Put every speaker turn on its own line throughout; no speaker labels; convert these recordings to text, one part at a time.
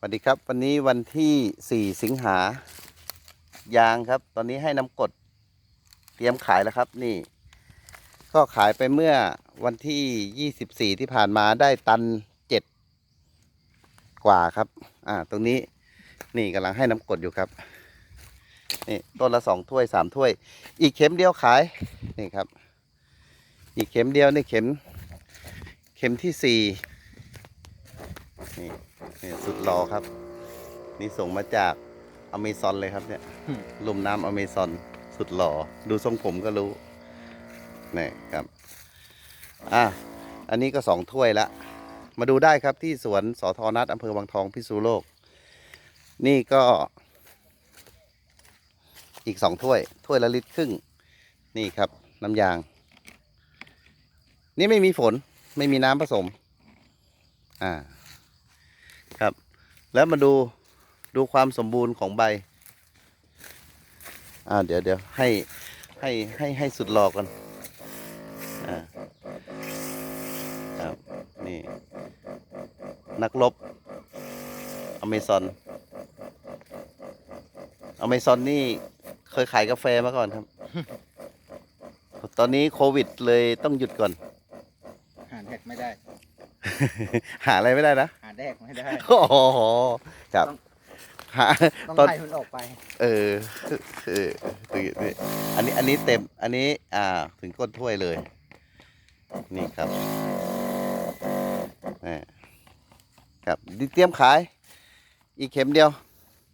สวัสดีครับ วันนี้วันที่ 4 สิงหายางครับ ตอนนี้ให้น้ำกดเตรียมขายแล้วครับนี่ ก็ขายไปเมื่อวันที่ 24 ที่ผ่านมาได้ตัน 7 กว่าครับ อ่า ตรงนี้นี่กำลังให้น้ำกดอยู่ครับนี่ต้นละสองถ้วยสามถ้วย อีกเข็มเดียวขายนี่ครับ อีกเข็มเดียวนี่เข็ม เข็มที่สี่นี่ นี่สุดรอครับ นี่ส่งมาจากอเมซอนเลยครับเนี่ยลุ่มน้ำอเมซอนสุดหล่อ ดูทรงผมก็รู้นี่ครับ อะ อันนี้ก็สองถ้วยละ มาดูได้ครับที่สวนสอทอนัดอำเภอวังทองพิษณุโลก นี่ก็ อีกสองถ้วย ถ้วยละลิตรครึ่ง นี่ครับน้ำยาง นี่ไม่มีฝน ไม่มีน้ำผสม อ่า แล้วมาดูดูความสมบูรณ์ของใบ อ่าเดี๋ยวเดี๋ยวให้ให้ให้ให้สุดหลอกกันอ่าครับนี่นักรบอเมซอนอเมซอนนี่เคยขายกาแฟมาก่อนครับ ตอนนี้โควิดเลยต้องหยุดก่อน
หาแดกไม่ได้
หาอะไรไม่ได้นะ
หา แดกไม่ได้
โอ้โหครับ
ต้อง
หา
ต้อง
ตอน
ไล่มันออกไป
เออเออคือนี่อันนี้อันนี้เต็ม อันนี้ อ่า ถึงก้นถ้วยเลย นี่ครับนี่ครับดิเตรียมขาย อีกเข็มเดียว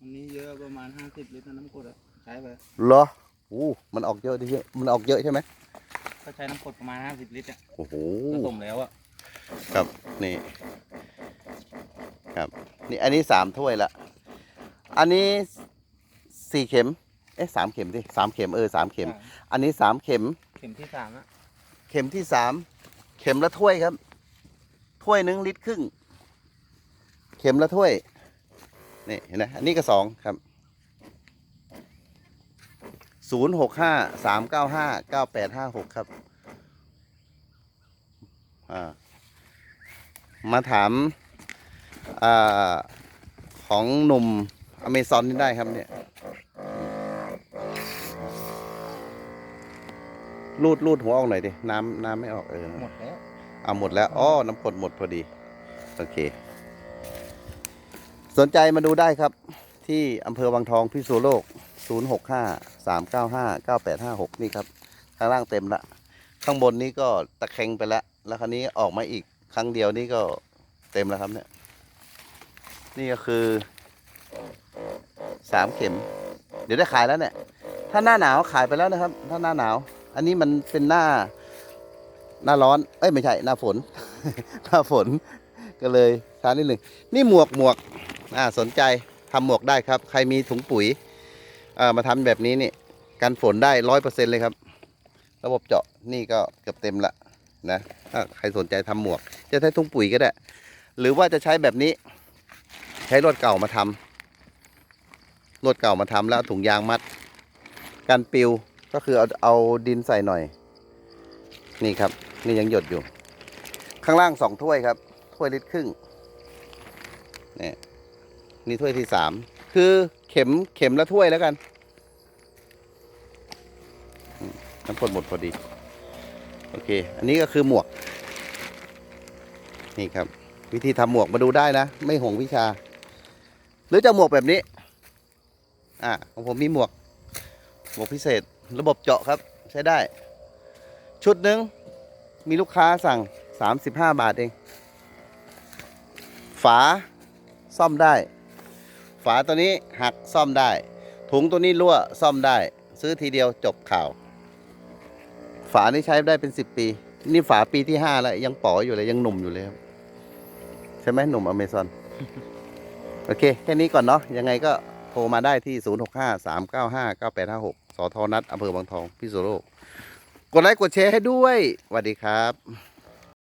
อันนี้เยอะประมาณ50ลิตรนะน้ำกรดอะใช้ไป
เหรออู้มันออกเยอะดิเยอะมันออกเยอะใช่ไหม
ก็ใช้น้ำกรดประมาณ50ลิตรอะ
โอ้โห
ผสมแล้วอะ
ครับนี่ ครับนี่อันนี้สามถ้วยละ อันนี้สี่เข็ม เอ๊ะสามเข็มดิสามเข็มเออสามเข็ม อันนี้สามเข็ม
เข็มที่สามอะ
เข็มที่สามเข็มละถ้วยครับ ถ้วยหนึ่งลิตรครึ่ง เข็มละถ้วย นี่เห็นไหมอันนี้ก็สองครับศูนย์หกห้าสามเก้าห้าเก้าแปดห้าหกครับ อ่า มาถาม อ่าของหนุ่มอเมซอนนี่ได้ครับเนี่ยรูดรูดหัวออกหน่อยดิ น้ำน้ำไม่ออกเออ
หมดแล้ว
เอาหมดแล้วอ๋อน้ำกรดหมดพอดี โอเค สนใจมาดูได้ครับ ที่อำเภอวังทองพิษณุโลก 065 395 9856 นี่ครับ ข้างล่างเต็มละ ข้างบนนี้ก็ตะแคงไปแล้ว แล้วคราวนี้ออกมาอีกครั้งเดียวนี่ก็เต็มแล้วครับเนี่ย นี่ก็คือสามเข็ม เดี๋ยวได้ขายแล้วเนี่ย ถ้าหน้าหนาวขายไปแล้วนะครับ ถ้าหน้าหนาว อันนี้มันเป็นหน้า หน้าร้อน เอ้ยไม่ใช่ หน้าฝน หน้าฝน ก็เลยช้านิดหนึ่ง นี่หมวกหมวก อ่าสนใจทำหมวกได้ครับ ใครมีถุงปุ๋ยเอ่อมาทำแบบนี้นี่ กันฝนได้ร้อยเปอร์เซ็นเลยครับ ระบบเจาะนี่ก็เกือบเต็มละนะ ถ้าใครสนใจทำหมวก จะใช้ถุงปุ๋ยก็ได้ หรือว่าจะใช้แบบนี้ ใช้รถเก่ามาทำรถเก่ามาทำแล้วถุงยางมัด กันปิวก็คือเอาเอาดินใส่หน่อย นี่ครับ นี่ยังหยดอยู่ ข้างล่างสองถ้วยครับ ถ้วยลิตรครึ่งนี่นี่ถ้วยที่สามคือเข็มเข็มละถ้วยแล้วกันน้ำกรดหมดพอดี โอเค อันนี้ก็คือหมวก นี่ครับ วิธีทำหมวกมาดูได้นะ ไม่ห่วงวิชา หรือจะหมวกแบบนี้ อ่าของผมมีหมวก หมวกพิเศษ ระบบเจาะครับ ใช้ได้ ชุดหนึ่งมีลูกค้าสั่ง 35 บาทเอง ฝาซ่อมได้ ฝาตัวนี้หักซ่อมได้ ถุงตัวนี้รั่วซ่อมได้ ซื้อทีเดียวจบข่าว ฝานี่ใช้ได้เป็น 10 ปี นี่ฝาปีที่ 5 แล้ว ยังป๋ออยู่เลย ยังหนุ่มอยู่เลยครับ ใช่ไหมหนุ่มอเมซอน โอเค แค่นี้ก่อนเนาะยังไงก็โทรมาได้ที่ 065 395 9856สทนัดอำเภอบางทองพิษณุโลก กดไลค์กดแชร์ให้ด้วยสวัสดีครับ